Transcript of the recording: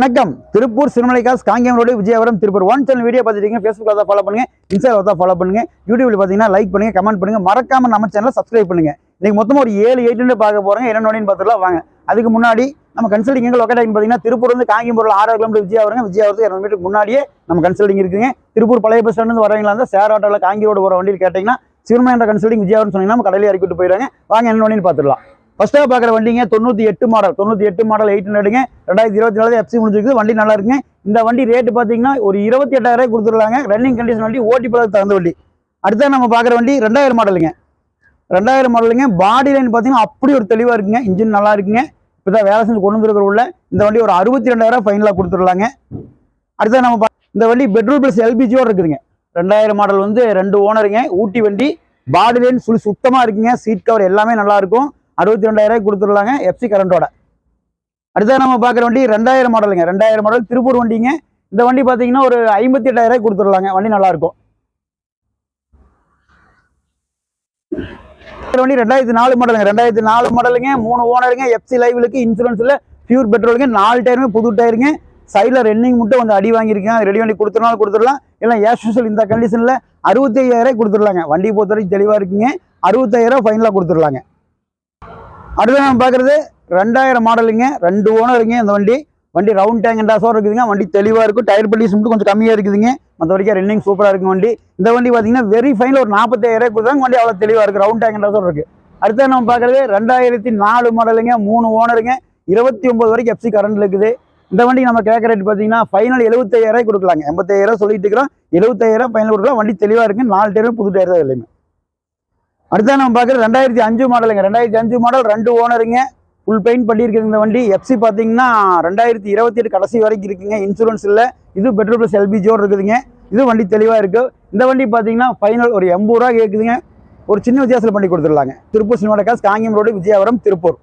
வணக்கம். Tiruppur சிறுமலைக்காஸ் Kangeyam road Vijayapuram Tiruppur one channel video பார்த்துட்டீங்க ஃபேஸ்புக்கில் தான் ஃபாலோ பண்ணுங்க. இன்ஸ்டாவில் தான் ஃபாலோ பண்ணுங்க. யூடியூப்ல பார்த்தீங்கன்னா லைக் பண்ணுங்க கமெண்ட் பண்ணுங்க. மறக்காம நம்ம சேனலை சப்ஸ்கிரைப் பண்ணுங்க. இன்னைக்கு மொத்தமாக ஒரு ஏழு எயிட்டு பார்க்க போறோங்க என்ன நோடின்னு பார்த்துலாம் வாங்க. அதுக்கு முன்னாடி நம்ம கன்சல்டிங் எங்கே லொக்கேட் பார்த்தீங்கன்னா திருப்பூர் வந்து காங்கேயம் பொருள் ஆறு கிலோமீட்டர் விஜயபுரம் விஜயபுரத்து இரநூறு மீட்டருக்கு முன்னாடியே நம்ம கன்சல்டிங் இருக்குங்க திருப்பூர் பழைய பஸ் ஸ்டாண்ட் வரவங்களா இருந்தால் சேர் ஆட்டோவில் காங்கி ரோடு போகிற வண்டியில் கேட்டிங்கன்னா சிறுமையான கன்சல்டிங் விஜயபுரம் சொன்னீங்கன்னா நம்ம கடையில் இறக்கிட்டு போயிடுவாங்க. வாங்க என்ன நோடின்னு பார்த்துடலாம். ஃபர்ஸ்ட்டாக பார்க்குற வண்டிங்க தொண்ணூற்றி எட்டு மாடல் தொண்ணூற்றி எட்டு மாடல் எயிட் ஹண்ட்ரடுங்க ரெண்டாயிரத்தி இருபத்தி நாலு எஃப்சி முடிஞ்சிருக்கு வண்டி நல்லா இருக்குங்க. இந்த வண்டி ரேட்டு பார்த்தீங்கன்னா ஒரு இருபத்தி எட்டாயிரம் கொடுத்துருலாங்க ரன்னிங் கண்டிஷன் வண்டி ஓட்டி போகிறது தகுந்த வண்டி. அடுத்த நம்ம பார்க்குற வண்டி ரெண்டாயிரம் மாடலுங்க ரெண்டாயிரம் மாடலுங்க பாடி லைன் பார்த்தீங்கன்னா அப்படி ஒரு தெளிவாக இருக்குங்க. இன்ஜின் நல்லா இருக்குங்க. இப்போ தான் வேலை செஞ்சு கொண்டு வந்துருக்கிற உள்ள இந்த வண்டி ஒரு அறுபத்தி ரெண்டாயிரம் ஃபைனலாக கொடுத்துடலாங்க. அடுத்த நம்ம பா- இந்த வண்டி பெட்ரோல் ப்ளஸ் எல்பிஜியோட இருக்குதுங்க. ரெண்டாயிரம் மாடல் வந்து ரெண்டு ஓனருங்க ஊட்டி வண்டி. பாடி லைன் ஃபுல் சுத்தமாக இருக்குங்க. சீட் கவர் எல்லாமே நல்லாயிருக்கும் அறுபத்தி ரெண்டாயிரம் கொடுத்துடலாங்க எஃப்சி கரண்டோட அடுத்தது நம்ம பார்க்குற வண்டி ரெண்டாயிரம் மாடலுங்க ரெண்டாயிரம் மாடல் திருப்பூர் வண்டிங்க. இந்த வண்டி பார்த்தீங்கன்னா ஒரு ஐம்பத்தி எட்டாயிரம் கொடுத்துடலாங்க. வண்டி நல்லா இருக்கும் வண்டி ரெண்டாயிரத்தி நாலு மாடலுங்க ரெண்டாயிரத்தி நாலு மாடலுங்க மூணு ஓனருங்க எஃப்சி லைவ்லுக்கு இன்சூரன்ஸில் பியூர் பெட்ரோலுங்க நாலு டயருமே புது டயருங்க சைடில் ரெண்டிங் மட்டும் கொஞ்சம் அடி வாங்கியிருக்கேன் ரெடி வண்டி கொடுத்துருனாலும் கொடுத்துடலாம். இல்லை ஏஸ் இந்த கண்டிஷனில் அறுபத்தி ஐயாயிரம் கொடுத்துடலாங்க. வண்டி பொறுத்த வரைக்கும் தெளிவாக இருக்குங்க அறுபத்தாயிரம் ஃபைனலாக கொடுத்துடலாங்க. அடுத்து நம்ம பார்க்குறது ரெண்டாயிரம் மாடலுங்க ரெண்டு ஓனருங்க இந்த வண்டி. வண்டி ரவுண்ட் டேங்க் டாஸோட இருக்குதுங்க. வண்டி தெளிவாக இருக்கும். டயர் பல்லிஸ் மட்டும் கொஞ்சம் கம்மியாக இருக்குதுங்க. மற்ற வரைக்கும் ரன்னிங் சூப்பராக இருக்கும் வண்டி. இந்த வண்டி பார்த்தீங்கன்னா வெரி ஃபைனில் ஒரு நாற்பத்தாயிரம் கொடுத்தாங்க. வண்டி அவ்வளோ தெளிவாக இருக்குது ரவுண்ட் டேங்க் டாஸோட இருக்குது அடுத்து நம்ம பார்க்குறது ரெண்டாயிரத்தி நாலு மாடலுங்க மூணு ஓனருங்க இருபத்தி ஒம்பது வரைக்கும் எஃப்சி கரண்ட் இருக்குது. இந்த வண்டி நம்ம கேட்குற ரேட் பார்த்தீங்கன்னா ஃபைனல் எழுபத்தாயிரம் கொடுக்கலாங்க. எண்பத்தாயிரம் சொல்லிட்டு இருக்கிறோம். எழுபத்தாயிரம் ஃபைனல் கொடுக்கலாம். வண்டி தெளிவாக இருக்குது நாலு டயரும் புது டயர் தான் இல்லைங்க அடுத்தா நம்ம பார்க்குறது ரெண்டாயிரத்தி அஞ்சு மாடலுங்க. ரெண்டாயிரத்தி அஞ்சு மாடல் ரெண்டு ஓனருங்க. ஃபுல் பெயிண்ட் பண்ணியிருக்குது இந்த வண்டி. எஃப்சி பார்த்தீங்கன்னா ரெண்டாயிரத்தி இருபத்தி எட்டு கடைசி வரைக்கும் இருக்குங்க. இன்சூரன்ஸ் இல்லை. இது பெட்ரோல் ப்ளஸ் எல்பிஜியோடு இருக்குதுங்க. இது வண்டி தெளிவாக இருக்குது இந்த வண்டி பார்த்தீங்கன்னா ஃபைனல் ஒரு எண்பது ரூபா கேட்குதுங்க ஒரு சின்ன வித்தியாசத்தில் பண்ணி கொடுத்துடலாங்க. திருப்பூர் சினிமாடக்காஸ் காசு காங்கியம் ரோடு விஜயபுரம் திருப்பூர்.